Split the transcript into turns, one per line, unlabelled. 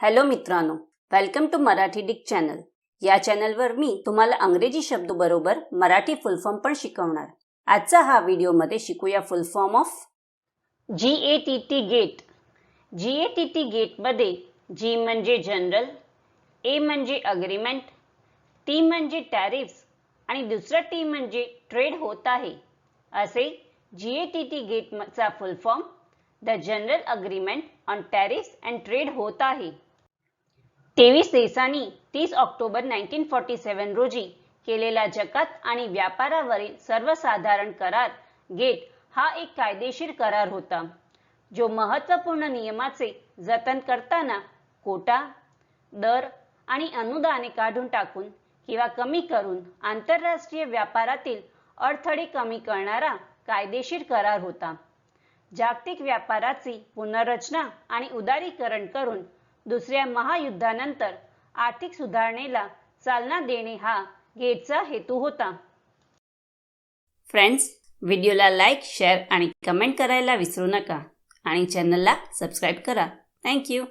Hello मित्रांनो welcome to Marathi डिक channel या चॅनलवर मी तुम्हाला अंग्रेजी शब्द बरोबर मराठी फुल फॉर्म पण शिकवणार. आजचा हा व्हिडिओमध्ये शिकूया full form of G A T T GATT G A T T गेटमध्ये जी म्हणजे जनरल ए म्हणजे अग्रीमेंट टी म्हणजे टॅरिफ्स आणि दुसरं टी म्हणजे ट्रेड होत आहे. असे जी ए टी टी गेटचा full form the general agreement on tariffs and trade होत आहे. तेवीस देशांनी तीस ऑक्टोबर नाईन्टीन फॉर्टी सेवन रोजी केलेला जकात आणि व्यापारावरील सर्वसाधारण करार गेट हा एक कायदेशीर करार होता जो महत्त्वपूर्ण नियमाचे जतन करताना कोटा दर आणि अनुदाने काढून टाकून किंवा कमी करून आंतरराष्ट्रीय व्यापारातील अडथळे कमी करणारा कायदेशीर करार होता. जागतिक व्यापाराची पुनर्रचना आणि उदारीकरण करून दुसऱ्या महायुद्धानंतर आर्थिक सुधारणेला चालना देणे हा गेटचा हेतू होता. फ्रेंड्स व्हिडिओला लाईक शेअर आणि कमेंट करायला विसरू नका. आणि चॅनलला सबस्क्राईब करा. थँक्यू